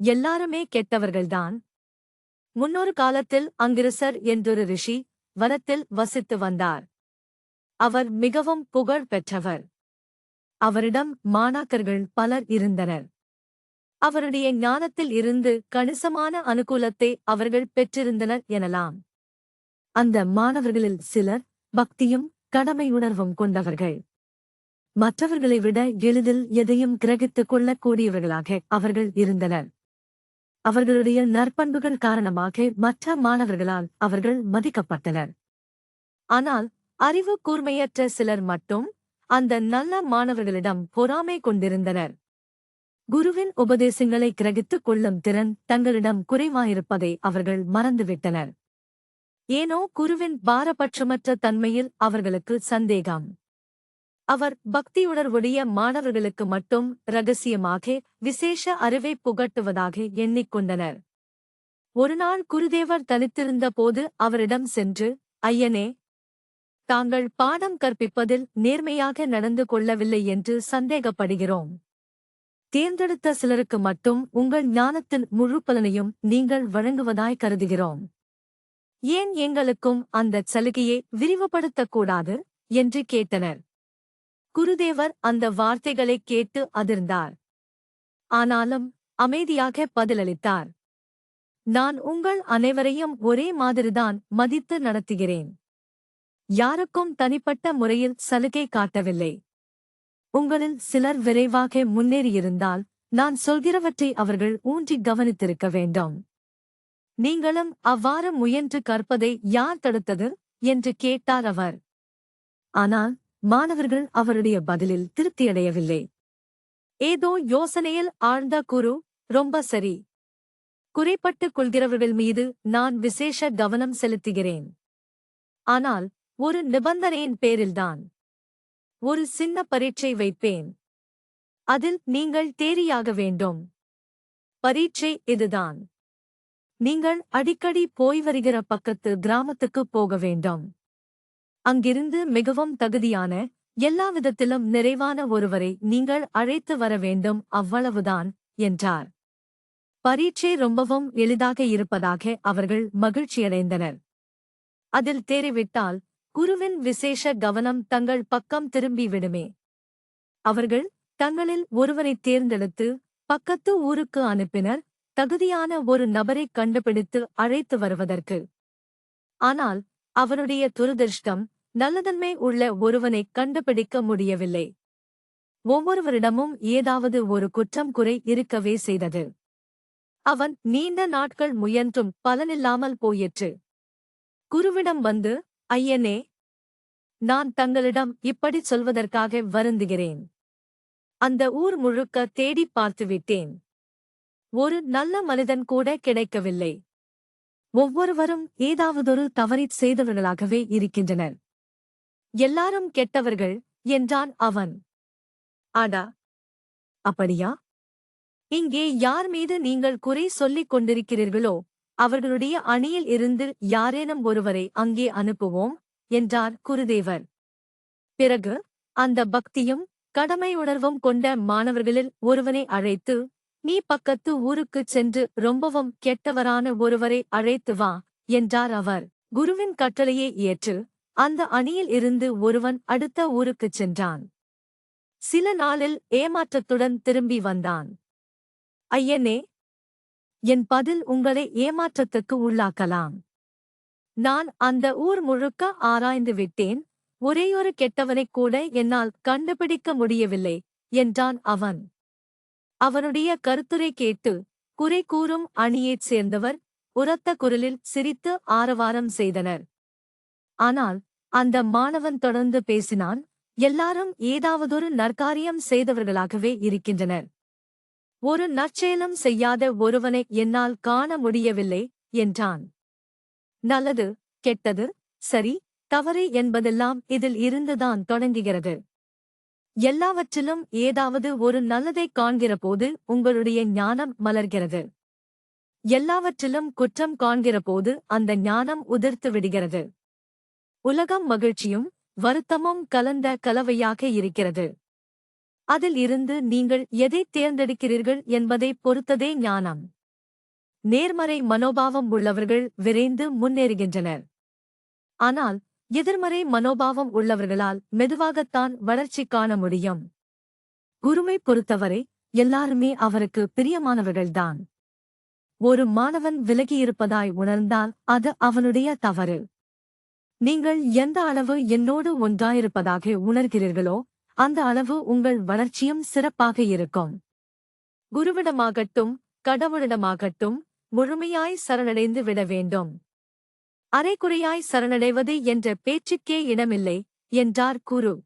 எல்லாருமே கெட்டவர்கள்தான். முன்னொரு காலத்தில் அங்கிருசர் என்றொரு ரிஷி வனத்தில் வசித்து வந்தார். அவர் மிகவும் புகழ் பெற்றவர். அவரிடம் மாணாக்கர்கள் பலர் இருந்தனர். அவருடைய ஞானத்தில் இருந்து கணிசமான அனுகூலத்தை அவர்கள் பெற்றிருந்தனர் எனலாம். அந்த மாணவர்களில் சிலர் பக்தியும் கடமையுணர்வும் கொண்டவர்கள். மற்றவர்களை விட எளிதில் எதையும் கிரகித்துக் கொள்ளக்கூடியவர்களாக அவர்கள் இருந்தனர். அவர்களுடைய நற்பண்புகள் காரணமாக மற்ற மாணவர்களால் அவர்கள் மதிக்கப்பட்டனர். ஆனால் அறிவு கூர்மையற்ற சிலர் மட்டும் அந்த நல்ல மாணவர்களிடம் பொறாமை கொண்டிருந்தனர். குருவின் உபதேசங்களை கிரகித்துக் கொள்ளும் திறன் தங்களிடம் குறைவாயிருப்பதை அவர்கள் மறந்துவிட்டனர். ஏனோ குருவின் பாரபட்சமற்ற தன்மையில் அவர்களுக்கு சந்தேகம். அவர் பக்தியுணர்வுடைய மாணவர்களுக்கு மட்டும் ரகசியமாக விசேஷ அறிவை புகட்டுவதாக எண்ணிக்கொண்டனர். ஒருநாள் குருதேவர் தனித்திருந்த போது அவரிடம் சென்று ஐயனே தாங்கள் பாடம் கற்பிப்பதில் நேர்மையாக நடந்து கொள்ளவில்லை என்று சந்தேகப்படுகிறோம். தேர்ந்தெடுத்த சிலருக்கு மட்டும் உங்கள் ஞானத்தின் முழு பலனையும் நீங்கள் வழங்குவதாய் கருதுகிறோம். ஏன் எங்களுக்கும் அந்தச் சலுகையை விரிவுபடுத்தக்கூடாது? என்று கேட்டனர். குருதேவர் அந்த வார்த்தைகளைக் கேட்டு அதிர்ந்தார். ஆனாலும் அமைதியாக பதிலளித்தார். நான் உங்கள் அனைவரையும் ஒரே மாதிரிதான் மதித்து நடத்துகிறேன். யாருக்கும் தனிப்பட்ட முறையில் சலுகை காட்டவில்லை. உங்களில் சிலர் விரைவாக முன்னேறியிருந்தால் நான் சொல்கிறவற்றை அவர்கள் ஊன்றி கவனித்திருக்க வேண்டும். நீங்களும் அவ்வாறு முயன்று கற்பதை யார் தடுத்தது? என்று கேட்டார் அவர். ஆனால் மாணவர்கள் அவருடைய பதிலில் திருப்தியடையவில்லை. ஏதோ யோசனையில் ஆழ்ந்த குரு ரொம்ப சரி. குறைப்பட்டுக் கொள்கிறவர்கள் மீது நான் விசேஷ கவனம் செலுத்துகிறேன். ஆனால் ஒரு நிபந்தனையின் பேரில்தான். ஒரு சின்ன பரீட்சை வைப்பேன். அதில் நீங்கள் தேறியாக வேண்டும். பரீட்சை இதுதான். நீங்கள் அடிக்கடி போய் வருகிற பக்கத்து கிராமத்துக்கு போக வேண்டும். அங்கிருந்து மிகவும் தகுதியான எல்லா விதத்திலும் நிறைவான ஒருவரை நீங்கள் அழைத்து வர வேண்டும் அவ்வளவுதான் என்றார். பரீட்சை ரொம்பவும் எளிதாக இருப்பதாக அவர்கள் மகிழ்ச்சியடைந்தனர். அதில் தேறிவிட்டால் குருவின் விசேஷ கவனம் தங்கள் பக்கம் திரும்பி விடுமே. அவர்கள் தங்களில் ஒருவரை தேர்ந்தெடுத்து பக்கத்து ஊருக்கு அனுப்பினர் தகுதியான ஒரு நபரைக் கண்டுபிடித்து அழைத்து வருவதற்கு. ஆனால் அவனுடைய துரதிர்ஷ்டம் நல்லதன்மை உள்ள ஒருவனைக் கண்டுபிடிக்க முடியவில்லை. ஒவ்வொருவரிடமும் ஏதாவது ஒரு குற்றம் குறை இருக்கவே செய்தது. அவன் நீண்ட நாட்கள் முயன்றும் பலனில்லாமல் போயிற்று. குருவிடம் வந்து ஐயனே நான் தங்களிடம் இப்படிச் சொல்வதற்காக வருந்துகிறேன். அந்த ஊர் முழுக்க தேடிப் பார்த்துவிட்டேன். ஒரு நல்ல மனிதன் கூட கிடைக்கவில்லை. ஒவ்வொருவரும் ஏதாவதொரு தவறிச் செய்தவர்களாகவே இருக்கின்றனர். எல்லாரும் கெட்டவர்கள் என்றான் அவன். அடா அப்படியா? இங்கே யார் மீது நீங்கள் குறை சொல்லிக் கொண்டிருக்கிறீர்களோ அவர்களுடைய அணியில் இருந்து யாரேனும் ஒருவரை அங்கே அனுப்புவோம் என்றார் குருதேவர். பிறகு அந்த பக்தியும் கடமையுணர்வும் கொண்ட மாணவர்களில் ஒருவனை அழைத்து நீ பக்கத்து ஊருக்குச் சென்று ரொம்பவும் கெட்டவரான ஒருவரை அழைத்து வா என்றார் அவர். குருவின் கட்டளையை ஏற்று அந்த அணியில் இருந்து ஒருவன் அடுத்த ஊருக்குச் சென்றான். சில நாளில் ஏமாற்றத்துடன் திரும்பி வந்தான். ஐயனே என் பதில் உங்களை ஏமாற்றத்துக்கு உள்ளாக்கலாம். நான் அந்த ஊர் முழுக்க ஆராய்ந்து விட்டேன். ஒரேயொரு கெட்டவனைக் கூட என்னால் கண்டுபிடிக்க முடியவில்லை என்றான் அவன். அவனுடைய கருத்துரை கேட்டு குறை கூறும் அணியைச் சேர்ந்தவர் உரத்த குரலில் சிரித்து ஆரவாரம் செய்தனர். ஆனால் அந்த மாணவன் தொடர்ந்து பேசினான் எல்லாரும் ஏதாவதொரு நற்காரியம் செய்தவர்களாகவே இருக்கின்றனர். ஒரு நற்செயலும் செய்யாத ஒருவனை என்னால் காண முடியவில்லை என்றான். நல்லது கெட்டது சரி தவறு என்பதெல்லாம் இதில் இருந்துதான் தொடங்குகிறது. எல்லாவற்றிலும் ஏதாவது ஒரு நல்லதைக் காண்கிறபோது உங்களுடைய ஞானம் மலர்கிறது. எல்லாவற்றிலும் குற்றம் காண்கிறபோது அந்த ஞானம் உதிர்த்து விடுகிறது. உலகம் மகிழ்ச்சியும் வருத்தமும் கலந்த கலவையாக இருக்கிறது. அதில் இருந்து நீங்கள் எதைத் தேர்ந்தெடுக்கிறீர்கள் என்பதைப் பொறுத்ததே ஞானம். நேர்மறை மனோபாவம் உள்ளவர்கள் விரைந்து முன்னேறுகின்றனர். ஆனால் எதிர்மறை மனோபாவம் உள்ளவர்களால் மெதுவாகத்தான் வளர்ச்சி காண முடியும். குருமை பொறுத்தவரை எல்லாருமே அவருக்கு பிரியமானவர்கள்தான். ஒரு மாணவன் விலகியிருப்பதாய் உணர்ந்தால் அது அவனுடைய தவறு. நீங்கள் எந்த அளவு என்னோடு ஒன்றாயிருப்பதாக உணர்கிறீர்களோ அந்த அளவு உங்கள் வளர்ச்சியும் சிறப்பாக இருக்கும். குருவிடமாகட்டும் கடவுளிடமாகட்டும் முழுமையாய் சரணடைந்து விட வேண்டும். அரைக்குறையாய் சரணடைவது என்ற பேச்சுக்கே இடமில்லை என்றார் குரு.